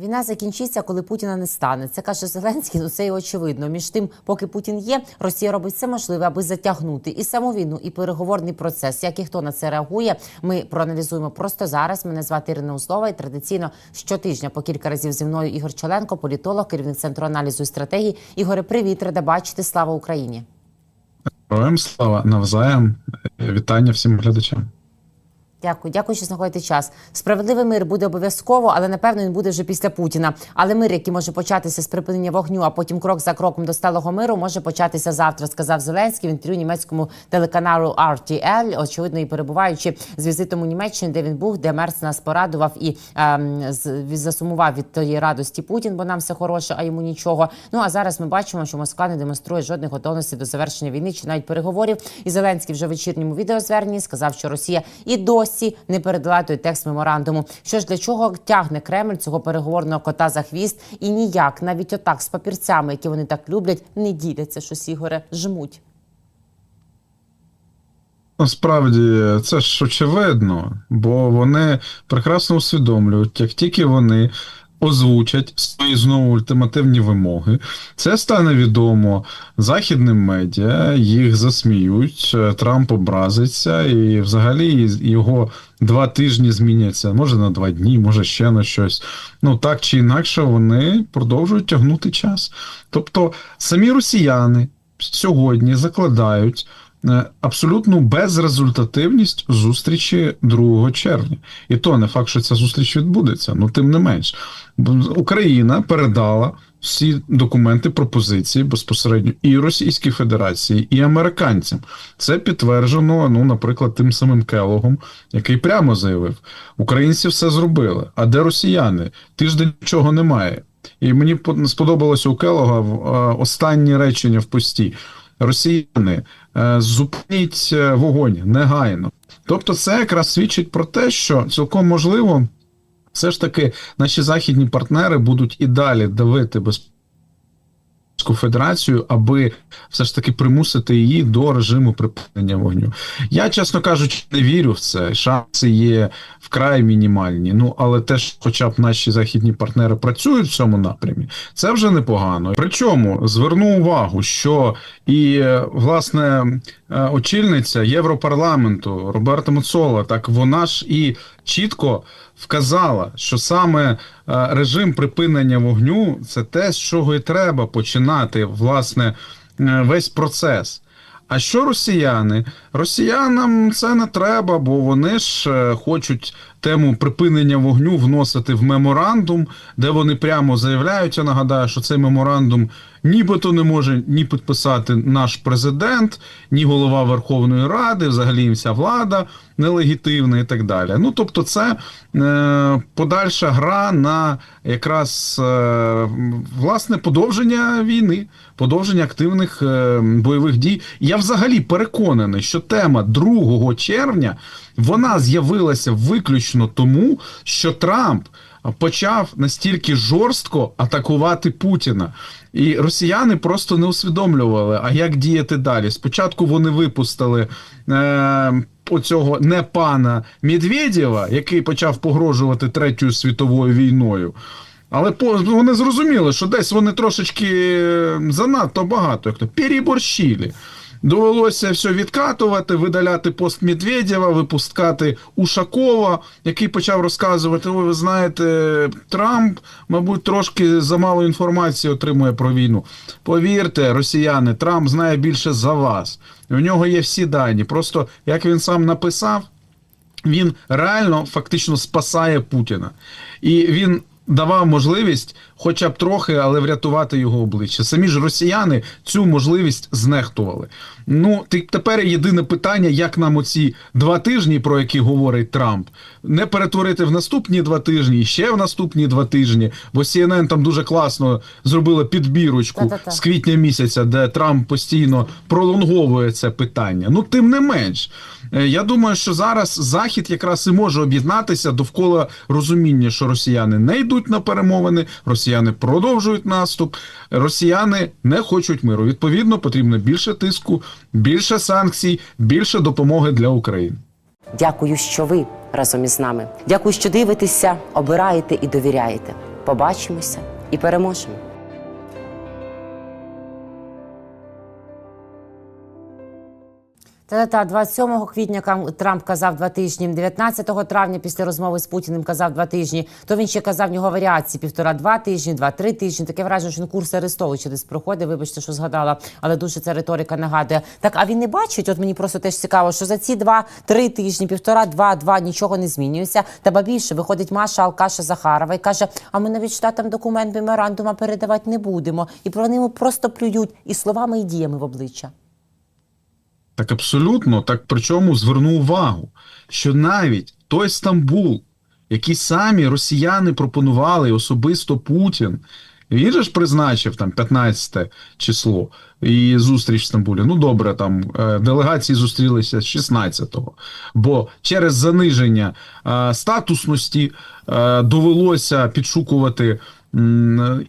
Війна закінчиться, коли Путіна не стане. Це каже Зеленський. Ну це і очевидно. Між тим, поки Путін є, Росія робить все можливе, аби затягнути і саму війну, і переговорний процес. Як і хто на це реагує, ми проаналізуємо просто зараз. Мене звати Ірина Узлова. І традиційно щотижня по кілька разів зі мною Ігор Чоленко, політолог, керівник центру аналізу і стратегії. Ігоре, привіт, рада бачити. Слава Україні! Героям слава навзаєм. Вітання всім глядачам. Дякую, дякую, що знаходите час. Справедливий мир буде обов'язково, але напевно він буде вже після Путіна. Але мир, який може початися з припинення вогню, а потім крок за кроком до сталого миру, може початися завтра. Сказав Зеленський в інтерв'ю німецькому телеканалу RTL, очевидно, і перебуваючи з візитом у Німеччині, де він був, де Мерц нас порадував і ем, засумував від тої радості Путін, бо нам все хороше, а йому нічого. Ну а зараз ми бачимо, що Москва не демонструє жодних готовностей до завершення війни чи навіть переговорів. І Зеленський вже в вечірньому відеозверненні сказав, що Росія і досі не передала той текст меморандуму. Що ж для чого тягне Кремль цього переговорного кота за хвіст і ніяк, навіть отак з папірцями, які вони так люблять, не діляться щось ігоре, жмуть. Насправді це ж очевидно, бо вони прекрасно усвідомлюють, як тільки вони озвучать свої знову ультимативні вимоги, це стане відомо західним медіа, їх засміють, е, Трамп образиться, і взагалі його два тижні зміняться, може на два дні, може ще на щось. Ну так чи інакше, вони продовжують тягнути час. Тобто самі росіяни сьогодні закладають. Е, Абсолютну безрезультативність зустрічі 2 червня, і то не факт, що ця зустріч відбудеться. Ну тим не менш, Україна передала всі документи пропозиції безпосередньо і Російській Федерації, і американцям. Це підтверджено, ну, наприклад, тим самим Келогом, який прямо заявив: українці все зробили. А де росіяни? Тиждень нічого немає. І мені по- сподобалося у Келога е, останнє речення в пості. Росіяни, е, зупиніть е, вогонь негайно. Тобто, це якраз свідчить про те, що цілком можливо, все ж таки наші західні партнери будуть і далі давити без. Федерацію, аби все ж таки примусити її до режиму припинення вогню. Я, чесно кажучи, не вірю в це. Шанси є вкрай мінімальні. Ну але теж, хоча б наші західні партнери працюють в цьому напрямі, це вже непогано. Причому зверну увагу, що і е, власне е, очільниця Європарламенту Роберта Мецола, так вона ж і чітко вказала, що саме е, режим припинення вогню це те, з чого і треба починати власне е, весь процес. А що росіяни? Росіянам це не треба, бо вони ж е, хочуть тему припинення вогню вносити в меморандум, де вони прямо заявляють. Я нагадаю, що цей меморандум нібито не може ні підписати наш президент, ні голова Верховної Ради, взагалі вся влада нелегітимна і так далі. Ну тобто, це е, подальша гра на якраз е, власне подовження війни, подовження активних е, бойових дій. Я взагалі переконаний, що тема 2 червня вона з'явилася виключно тому, що Трамп почав настільки жорстко атакувати Путіна. І росіяни просто не усвідомлювали, а як діяти далі. Спочатку вони випустили е, оцього не пана Медведєва, який почав погрожувати Третьою світовою війною. Але по, вони зрозуміли, що десь вони трошечки занадто багато, як то переборщили. Довелося все відкатувати, видаляти пост Медведєва, випускати Ушакова, який почав розказувати: ви знаєте, Трамп, мабуть, трошки замало інформації отримує про війну. Повірте, росіяни, Трамп знає більше за вас. У нього є всі дані. Просто як він сам написав, він реально фактично спасає Путіна. І він давав можливість, хоча б трохи, але врятувати його обличчя. Самі ж росіяни цю можливість знехтували. Ну, тепер єдине питання, як нам оці два тижні, про які говорить Трамп, не перетворити в наступні два тижні і ще в наступні два тижні. Бо CNN там дуже класно зробила підбірочку Та-та-та. з квітня місяця, де Трамп постійно пролонговує це питання. Ну, тим не менш, е, я думаю, що зараз Захід якраз і може об'єднатися довкола розуміння, що росіяни не йдуть на перемовини, росіяни продовжують наступ, росіяни не хочуть миру. Відповідно, потрібно більше тиску, більше санкцій, більше допомоги для України. Дякую, що ви разом із нами. Дякую, що дивитеся, обираєте і довіряєте. побачимося і переможемо. Та-та, 27 квітня Трамп казав два тижні, 19 травня після розмови з Путіним казав два тижні. То він ще казав в нього варіації півтора-два тижні, два-три тижні. Таке враження, що він курс Арестовича десь проходить. Вибачте, що згадала, але дуже ця риторика нагадує. Так, а він не бачить? От мені просто теж цікаво, що за ці два-три тижні, півтора, два-два нічого не змінюється. Та ба більше виходить Маша Алкаша Захарова і каже: А ми навіть штатам документ меморандума передавати не будемо. І про нього просто плюють і словами, і діями в обличчя. Так абсолютно, так причому зверну увагу, що навіть той Стамбул, який самі росіяни пропонували, особисто Путін, він же ж призначив там 15 число і зустріч в Стамбулі. Ну добре, там е, делегації зустрілися 16-го. Бо через заниження е, статусності е, довелося підшукувати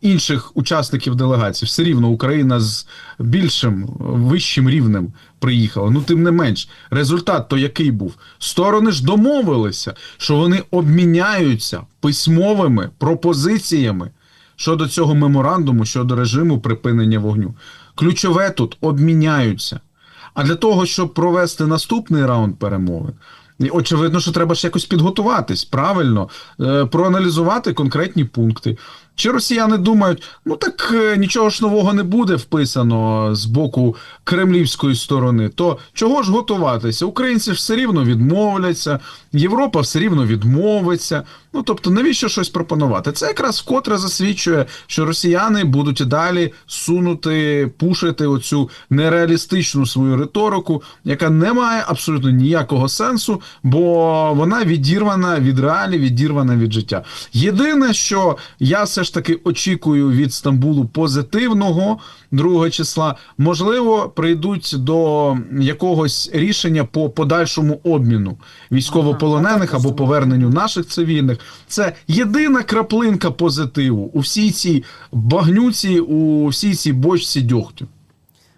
інших учасників делегації. Все рівно Україна з більшим вищим рівнем приїхала. Ну, тим не менш, результат то який був? Сторони ж домовилися, що вони обміняються письмовими пропозиціями щодо цього меморандуму, щодо режиму припинення вогню. Ключове тут обміняються. А для того, щоб провести наступний раунд перемовин, очевидно, що треба ж якось підготуватись, правильно, е, проаналізувати конкретні пункти. Чи росіяни думають, ну так е, нічого ж нового не буде вписано з боку кремлівської сторони, то чого ж готуватися? Українці ж все рівно відмовляться, Європа все рівно відмовиться. Ну тобто, навіщо щось пропонувати? Це якраз вкотре засвідчує, що росіяни будуть далі сунути, пушити оцю нереалістичну свою риторику, яка не має абсолютно ніякого сенсу, бо вона відірвана від реалій, відірвана від життя. Єдине, що я все ж таки очікую від Стамбулу позитивного 2 числа, можливо, прийдуть до якогось рішення по подальшому обміну військовополонених або поверненню наших цивільних. Це єдина краплинка позитиву у всій цій багнюці, у всій цій бочці дьогтю.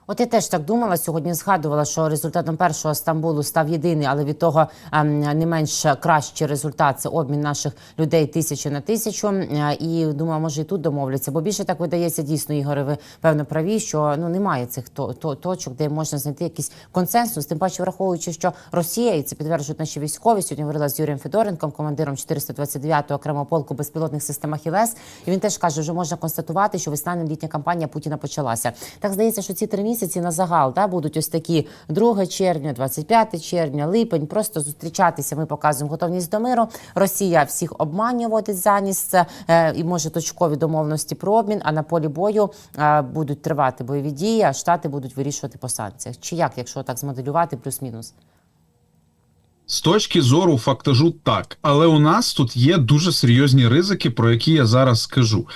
От я теж так думала сьогодні. Згадувала, що результатом першого Стамбулу став єдиний, але від того ем, не менш кращий результат це обмін наших людей тисячу на тисячу. І думаю, може і тут домовляться. Бо більше так видається дійсно, Ігоре, ви певно праві, що ну немає цих то, то, точок, де можна знайти якийсь консенсус. Тим паче, враховуючи, що Росія і це підтверджують наші військові. Сьогодні говорила з Юрієм Федоренком, командиром 429-го окремого полку безпілотних систем Ахілес. І він теж каже, що можна констатувати, що весняно-літня кампанія Путіна почалася. Так здається, що ці три місяці на загал да, будуть ось такі 2 червня, 25 червня, липень. Просто зустрічатися. Ми показуємо готовність до миру. Росія всіх обманює, водить за ніс е, і може точкові домовленості про обмін. А на полі бою е, будуть тривати бойові дії, а штати будуть вирішувати по санкціях. Чи як, якщо так змоделювати, плюс-мінус? З точки зору фактажу так, але у нас тут є дуже серйозні ризики, про які я зараз скажу.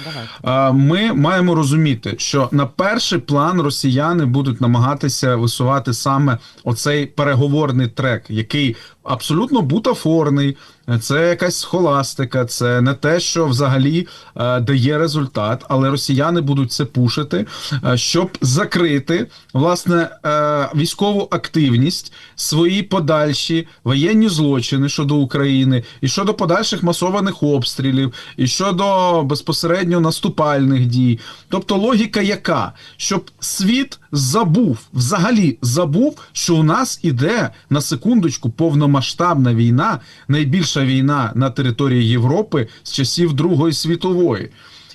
Давайте. Ми маємо розуміти, що на перший план росіяни будуть намагатися висувати саме оцей переговорний трек, який абсолютно бутафорний. Це якась схоластика, це не те, що взагалі е, дає результат, але росіяни будуть це пушити, е, щоб закрити власне е, військову активність, свої подальші воєнні злочини щодо України, і щодо подальших масованих обстрілів, і щодо безпосередньо наступальних дій. Тобто логіка яка? Щоб світ забув, взагалі забув, що у нас іде на секундочку повномасштабна війна, найбільша війна на території Європи з часів Другої світової.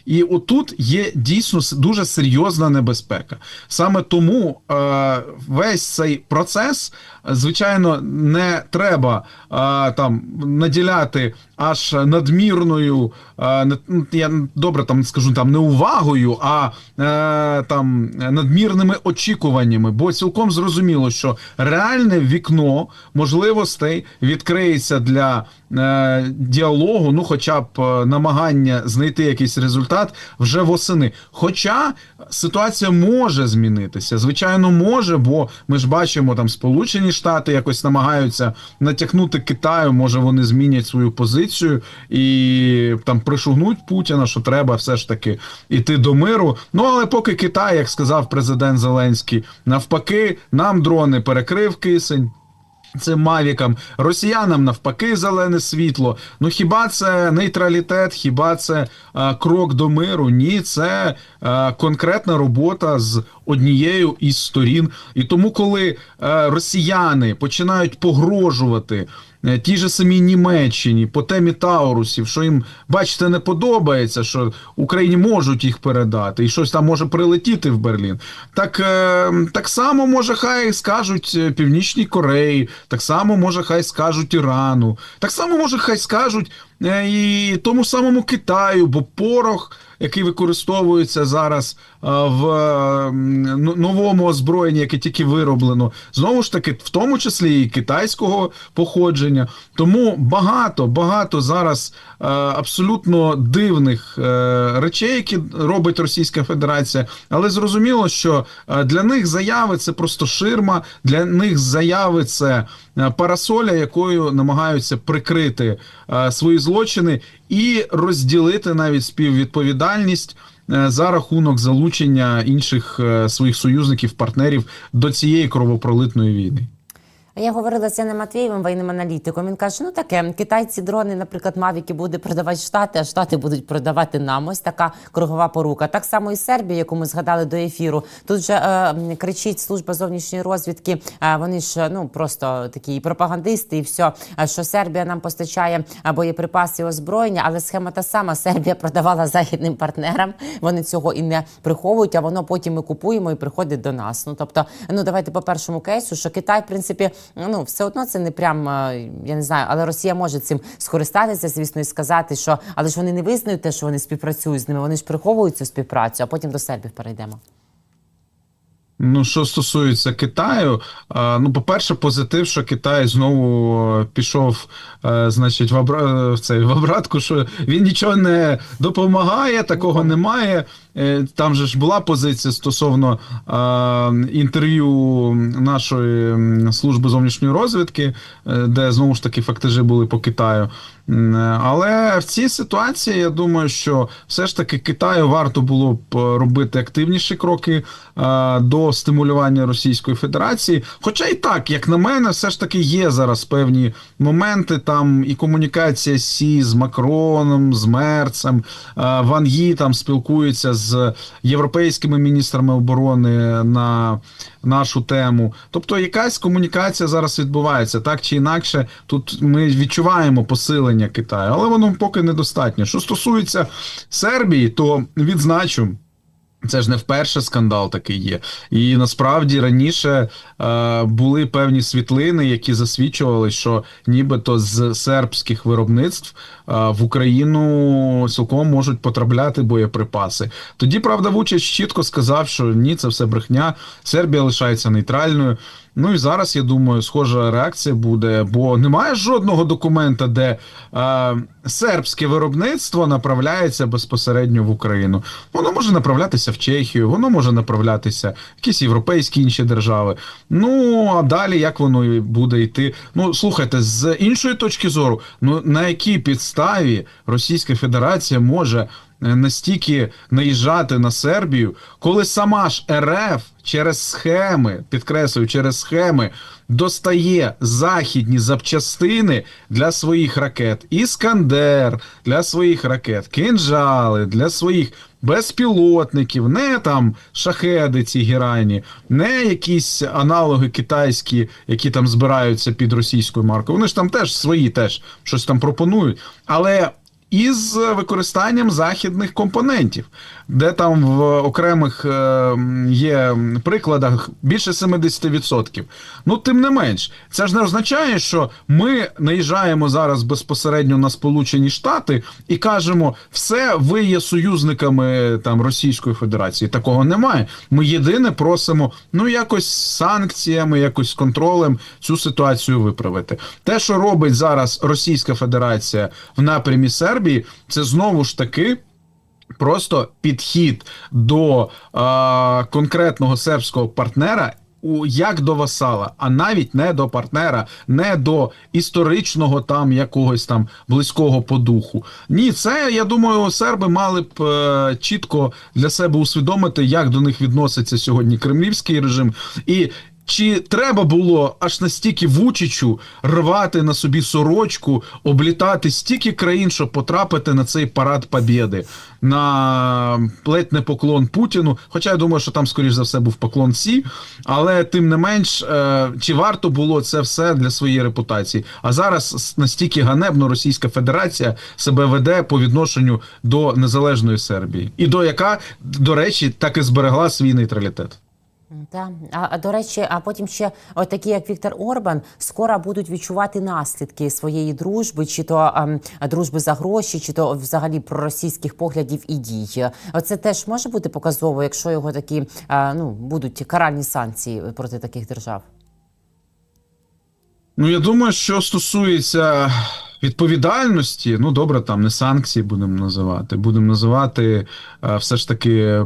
І отут є дійсно дуже серйозна небезпека. Саме тому е, весь цей процес, звичайно, не треба там наділяти аж надмірною, не- ну, я добре там скажу там не увагою, а е, там надмірними очікуваннями. Бо цілком зрозуміло, що реальне вікно можливостей відкриється для е, діалогу, ну, хоча б е, намагання знайти якийсь результат вже восени. Хоча ситуація може змінитися, звичайно, може, бо ми ж бачимо, там Сполучені Штати якось намагаються натякнути Китаю, може вони змінять свою позицію і там пришугнуть Путіна, що треба все ж таки іти до миру. Ну але поки Китай, як сказав президент Зеленський, навпаки, нам дрони перекрив кисень. Цим мавікам, росіянам навпаки зелене світло. Ну хіба це нейтралітет, хіба це е, крок до миру? Ні, це е, конкретна робота з однією із сторін. І тому, коли е, росіяни починають погрожувати. Е, Ті ж самі Німеччині по темі Таурусів, що їм, бачите, не подобається, що Україні можуть їх передати, і щось там може прилетіти в Берлін. Так, е, так само може хай скажуть е, Північній Кореї, так само може хай скажуть Ірану, так само може хай скажуть і тому самому Китаю, бо порох, який використовується зараз е, в е, ну- новому озброєнні, яке тільки вироблено, знову ж таки, в тому числі і китайського походження. Тому багато, багато зараз е, абсолютно дивних е, речей, які робить Російська Федерація, але зрозуміло, що е, для них заяви це просто ширма, для них заяви це е, парасоля, якою намагаються прикрити е, свої злочини і розділити навіть співвідповідальність. е, За рахунок залучення інших е, своїх союзників, партнерів до цієї кровопролитної війни. Я говорила з Яном Матвієвим, воєнним аналітиком. Він каже: ну таке, китайці дрони, наприклад, Мавіки буде продавати Штати, а Штати будуть продавати нам. Ось така кругова порука. Так само і Сербія, яку ми згадали до ефіру. Тут же е, кричить служба зовнішньої розвідки. Е, вони ж ну просто такі пропагандисти, і все, е, що Сербія нам постачає е, боєприпаси і озброєння, але схема та сама. Сербія продавала західним партнерам. Вони цього і не приховують, а воно потім ми купуємо і приходить до нас. Ну тобто, ну давайте по першому кейсу, що Китай, в принципі, ну все одно це не прям е, я не знаю, але Росія може цим скористатися, звісно, і сказати, що але ж вони не визнають те, що вони співпрацюють з ними. Вони ж приховують цю співпрацю, а потім до Сербів перейдемо. Ну, що стосується Китаю, ну, по-перше, позитив, що Китай знову е, пішов, е, значить, в, обра... в цей в обратку, що він нічого не допомагає, такого немає. Е, Там же ж була позиція стосовно е, інтерв'ю нашої служби зовнішньої розвідки, е, де знову ж таки фактажі були по Китаю. Е, Але в цій ситуації я думаю, що все ж таки Китаю варто було б робити активніші кроки е, до стимулювання Російської Федерації. Хоча і так, як на мене, все ж таки є зараз певні моменти. Там і комунікація Сі з Макроном, з Мерцем, е, Ван Ї там спілкується з європейськими міністрами оборони на нашу тему. Тобто, якась комунікація зараз відбувається так чи інакше. Тут ми відчуваємо посилення Китаю, але воно поки недостатньо. Що стосується Сербії, то відзначу. Це ж не вперше скандал такий є. І насправді раніше е, були певні світлини, які засвідчували, що нібито з сербських виробництв е, в Україну цілком можуть потрапляти боєприпаси. Тоді, правда, Вучич чітко сказав, що ні, це все брехня. Сербія лишається нейтральною. Ну і зараз я думаю, схожа реакція буде, бо немає жодного документа, де е, сербське виробництво направляється безпосередньо в Україну. Воно може направлятися в Чехію, воно може направлятися в якісь європейські інші держави. Ну а далі як воно буде йти? Ну слухайте, з іншої точки зору, ну на якій підставі Російська Федерація може настільки наїжджати на Сербію, коли сама ж РФ через схеми, підкреслюю, через схеми достає західні запчастини для своїх ракет, іскандер для своїх ракет, кинжали для своїх. Безпілотників, не там шахеди ці гірайні, не якісь аналоги китайські, які там збираються під російською маркою. Вони ж там теж свої теж щось там пропонують. Але із використанням західних компонентів, де там в окремих е, є прикладах більше 70%. Ну, тим не менш, це ж не означає, що ми наїжджаємо зараз безпосередньо на Сполучені Штати і кажемо, все, ви є союзниками там Російської Федерації. Такого немає. Ми єдине просимо ну якось санкціями, якось контролем цю ситуацію виправити. Те, що робить зараз Російська Федерація в напрямі Сербії, це знову ж таки. Просто підхід до е, конкретного сербського партнера у як до васала, а навіть не до партнера, не до історичного там якогось там близького по духу. Ні, це я думаю, серби мали б е, чітко для себе усвідомити, як до них відноситься сьогодні кремлівський режим, і чи треба було аж настільки Вучичу рвати на собі сорочку, облітати стільки країн, щоб потрапити на цей парад Побєди, на ледь не поклон Путіну? Хоча я думаю, що там, скоріш за все, був поклон всі, але тим не менш, е, чи варто було це все для своєї репутації? А зараз настільки ганебно Російська Федерація себе веде по відношенню до незалежної Сербії, і до яка, до речі, так і зберегла свій нейтралітет. Так. А, а до речі, а потім ще такі, як Віктор Орбан, скоро будуть відчувати наслідки своєї дружби, чи то ем, дружби за гроші, чи то взагалі проросійських поглядів і дій. Оце теж може бути показово, якщо його такі е, ну будуть каральні санкції проти таких держав. Ну, я думаю, що стосується відповідальності, ну добре, там не санкції будемо називати, будемо називати е, все ж таки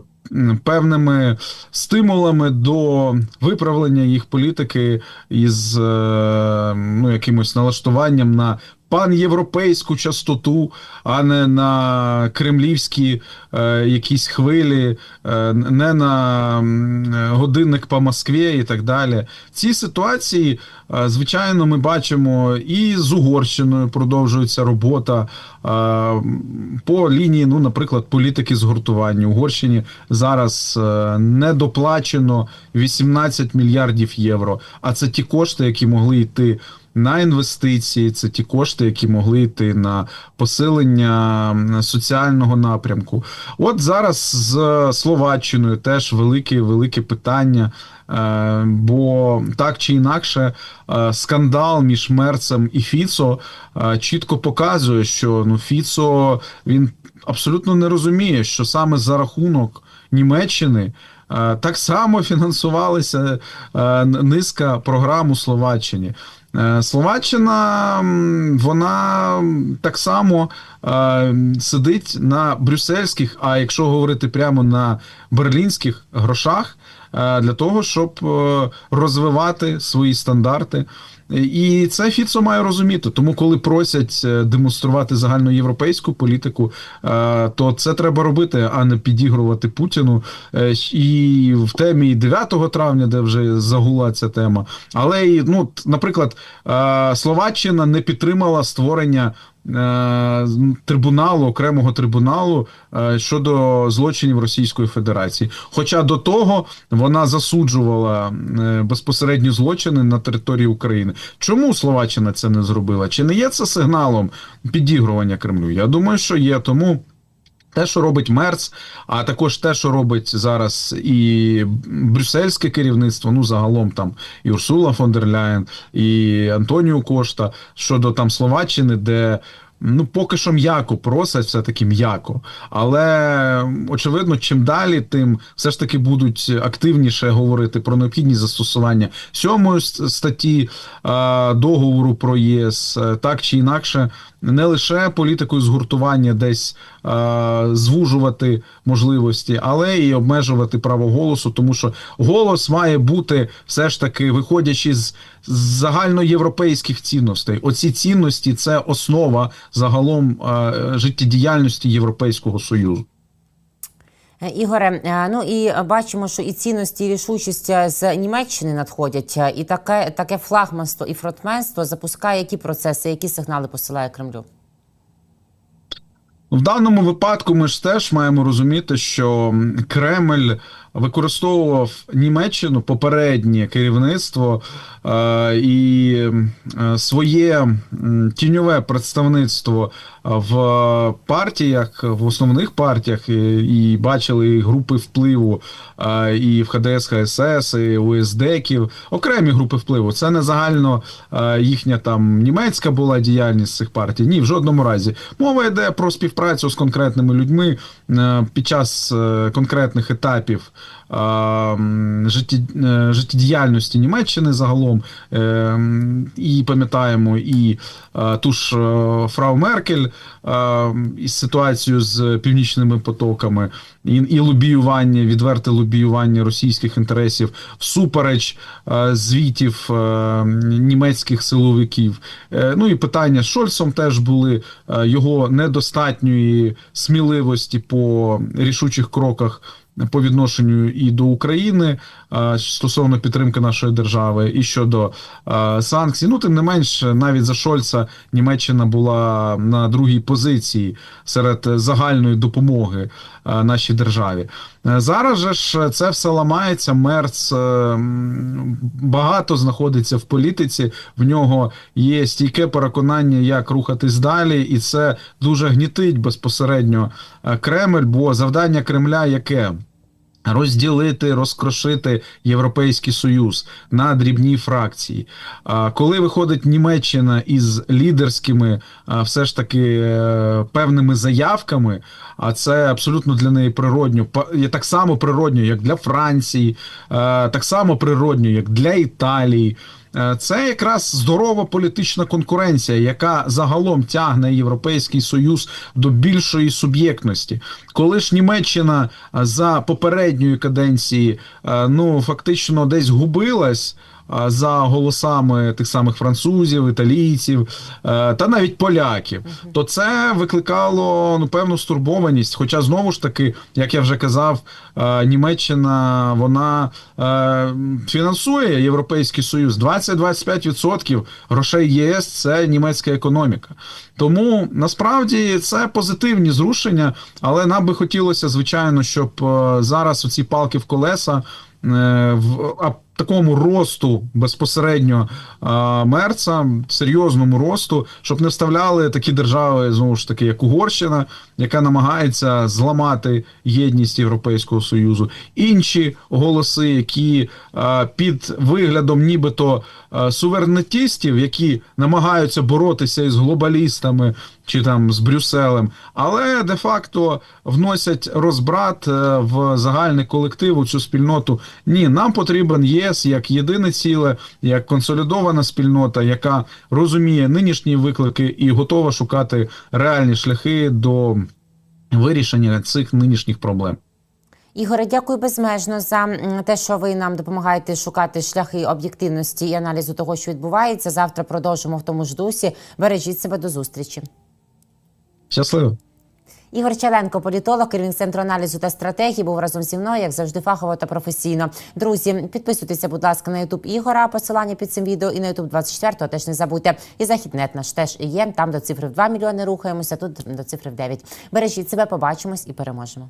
певними стимулами до виправлення їх політики із е, ну, якимось налаштуванням на панєвропейську частоту, а не на кремлівські е, якісь хвилі, е, не на годинник по Москві і так далі. Ці ситуації, е, звичайно, ми бачимо і з Угорщиною продовжується робота е, по лінії, ну, наприклад, політики згуртування. Угорщині зараз е, недоплачено 18 мільярдів євро. А це ті кошти, які могли йти на інвестиції, це ті кошти, які могли йти на посилення соціального напрямку. От зараз з Словаччиною теж велике велике питання. е, Бо так чи інакше, е, скандал між Мерцем і Фіцо е, чітко показує, що ну Фіцо він абсолютно не розуміє, що саме за рахунок Німеччини. Так само фінансувалися е, низка програм у Словаччині. Е, Словаччина вона так само е, сидить на брюссельських, а якщо говорити прямо на берлінських грошах, е, для того, щоб розвивати свої стандарти. І це Фіцо має розуміти. Тому, коли просять е, демонструвати загальноєвропейську політику, е, то це треба робити, а не підігрувати Путіну. Е, І в темі 9 травня, де вже загула ця тема. Але ну, наприклад, Словаччина не підтримала створення. Е, Трибуналу, окремого трибуналу е, щодо злочинів Російської Федерації. Хоча до того вона засуджувала е, безпосередні злочини на території України. Чому Словаччина це не зробила? Чи не є це сигналом підігрування Кремлю? Я думаю, що є. Тому те, що робить Мерц, а також те, що робить зараз і брюссельське керівництво, ну загалом там і Урсула фон дер Ляєн, і Антоніо Кошта щодо там Словаччини, де. Ну, поки що м'яко просять, все таки м'яко. Але очевидно, чим далі, тим все ж таки будуть активніше говорити про необхідність застосування сьомої статті е, договору про ЄС, так чи інакше, не лише політикою згуртування десь е, звужувати можливості, але і обмежувати право голосу, тому що голос має бути все ж таки виходячи з з загальноєвропейських цінностей. Оці цінності це основа загалом е, життєдіяльності Європейського союзу. Е, Ігоре, е, ну і бачимо, що і цінності, і рішучість е, з Німеччини надходять, і таке, таке флагманство і фронтменство запускає які процеси, які сигнали посилає Кремлю? В даному випадку ми ж теж маємо розуміти, що Кремль використовував Німеччину попереднє керівництво е, і е, своє тіньове представництво в партіях, в основних партіях, і, бачили групи впливу е, і в ХДС, ХСС, і у СДЕКів, окремі групи впливу. Це не загально їхня там німецька була діяльність цих партій. Ні, в жодному разі. Мова йде про співпрацю з конкретними людьми під час конкретних етапів життєдіяльності Німеччини загалом. Е, І пам'ятаємо і е, ту ж е, Фрау Меркель е, із ситуацією з північними потоками, і, лобіювання, відверте лобіювання російських інтересів всупереч е, звітів е, німецьких силовиків. Е, Ну і питання з Шольцом теж були е, його недостатньої сміливості по рішучих кроках по відношенню і до України е, стосовно підтримки нашої держави, і щодо е, санкцій. Ну, тим не менш, навіть за Шольца Німеччина була на другій позиції серед загальної допомоги е, нашій державі. Зараз же ж це все ламається. Мерц багато знаходиться в політиці. В нього є стійке переконання, як рухатись далі, і це дуже гнітить безпосередньо Кремль, бо завдання Кремля яке? Розділити, розкрошити Європейський Союз на дрібні фракції. Коли виходить Німеччина із лідерськими, все ж таки е, певними заявками, а це абсолютно для неї природньо, так само природньо, як для Франції, е, так само природньо, як для Італії. Е, Це якраз здорова політична конкуренція, яка загалом тягне Європейський Союз до більшої суб'єктності. Коли ж Німеччина е, за попередньої каденції е, ну фактично десь губилась. Е, За голосами тих самих французів, італійців е, та навіть поляків, то це викликало ну певну стурбованість. Хоча знову ж таки, як я вже казав, е, Німеччина вона фінансує Європейський Союз 20-25% грошей ЄС це німецька економіка. Тому насправді це позитивні зрушення, але нам би хотілося, звичайно, щоб зараз оці палки в колеса. В такому росту безпосередньо е, мерца, серйозному росту, щоб не вставляли такі держави, знову ж таки, як Угорщина, яка намагається зламати єдність Європейського Союзу, інші голоси, які е, під виглядом нібито е, суверенітістів, які намагаються боротися із глобалістами чи там з Брюсселем, але де-факто вносять розбрат е, в загальний колектив у цю спільноту. Ні, нам потрібен ЄС як єдине ціле, як консолідована спільнота, яка розуміє нинішні виклики і готова шукати реальні шляхи до вирішення цих нинішніх проблем. Ігоре, дякую безмежно за те, що ви нам допомагаєте шукати шляхи об'єктивності і аналізу того, що відбувається. Завтра продовжимо в тому ж дусі. Бережіть себе до зустрічі. Щасливо! Ігор Чаленко, політолог, керівник центру аналізу та стратегії, був разом зі мною, як завжди, фахово та професійно. Друзі, підписуйтеся, будь ласка, на Ютуб Ігора. Посилання під цим відео і на Ютуб 24 теж не забудьте. І західнет наш теж є. Там до цифри в 2 мільйони рухаємося. Тут до цифри в 9. Бережіть себе, побачимось і переможемо.